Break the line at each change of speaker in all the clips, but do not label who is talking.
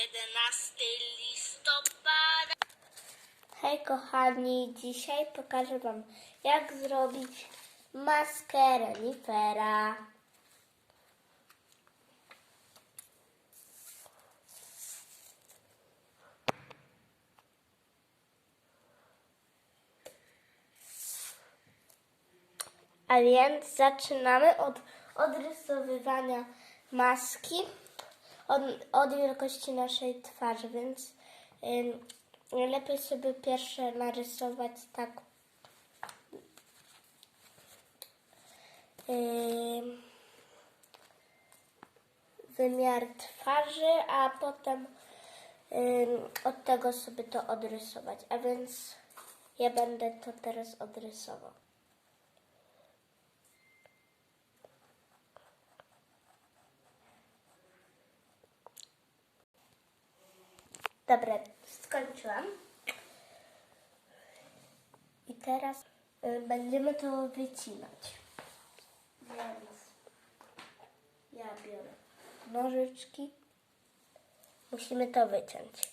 11 listopada.
Hej kochani, dzisiaj pokażę Wam jak zrobić maskę renifera. A więc zaczynamy od odrysowywania maski od, od wielkości naszej twarzy, więc ym, najlepiej sobie pierwsze narysować tak ym, wymiar twarzy, a potem ym, od tego sobie to odrysować. A więc ja będę to teraz odrysował. Dobra, skończyłam. I teraz y, będziemy to wycinać. Więc ja biorę nożyczki. Musimy to wyciąć.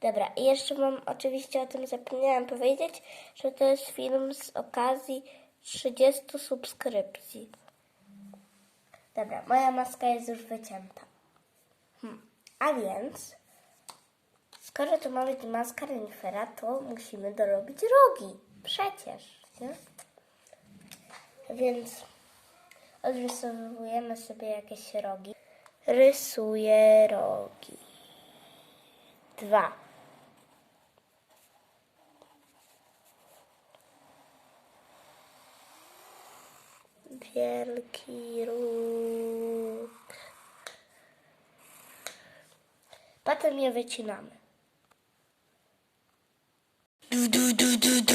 Dobra, i jeszcze Wam oczywiście o tym zapomniałam powiedzieć, że to jest film z okazji 30 subskrypcji. Dobra, moja maska jest już wycięta. Hmm. A więc, skoro to ma być maska renifera, to musimy dorobić rogi. Przecież, nie? Więc odrysowujemy sobie jakieś rogi. Rysuję rogi. Dwa. Wielki róg. Potem je wycinamy. Du, du, du, du, du.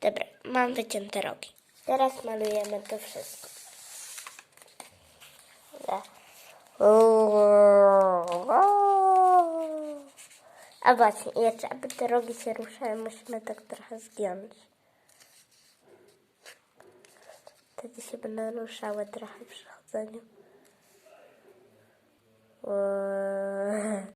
Dobra, mam wycięte rogi. Teraz malujemy to wszystko. A właśnie, jeszcze aby te rogi się ruszały, musimy tak trochę zgiąć. Wtedy się będą ruszały trochę przy chodzeniu. Wow.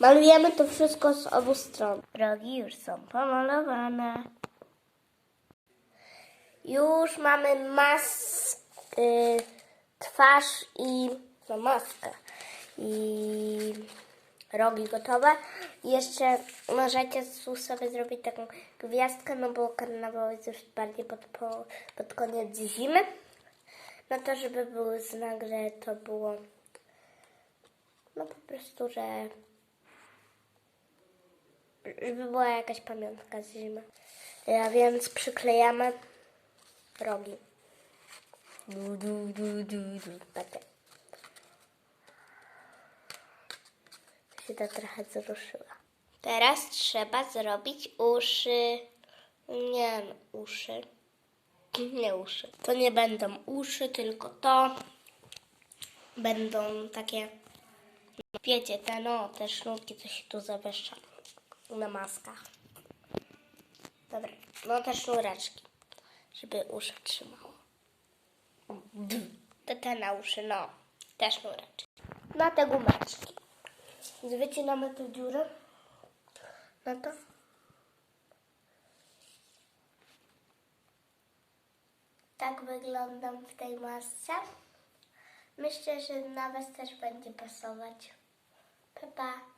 Malujemy to wszystko z obu stron. Rogi już są pomalowane. Już mamy mas, y, twarz i no, maskę. I rogi gotowe. Jeszcze możecie sobie zrobić taką gwiazdkę, no bo karnawał jest już bardziej pod, po, pod koniec zimy. No to, żeby był znak, że to było no po prostu, że żeby była jakaś pamiątka z zimy. A więc przyklejamy rogi. Du, du, du, du, du. Takie. To trochę wzruszyła. Teraz trzeba zrobić uszy. Nie no, uszy. Nie uszy. To nie będą uszy, tylko to będą takie, no, wiecie, te no, te sznurki, co się tu zawiesza na maskach. Dobra, no te sznureczki, żeby uszy trzymało. Te, te na uszy, no, te sznureczki. Na te gumeczki. Wycinamy tę dziurę. Na to. Tak wyglądam w tej masce. Myślę, że na Was też będzie pasować. Pa, pa.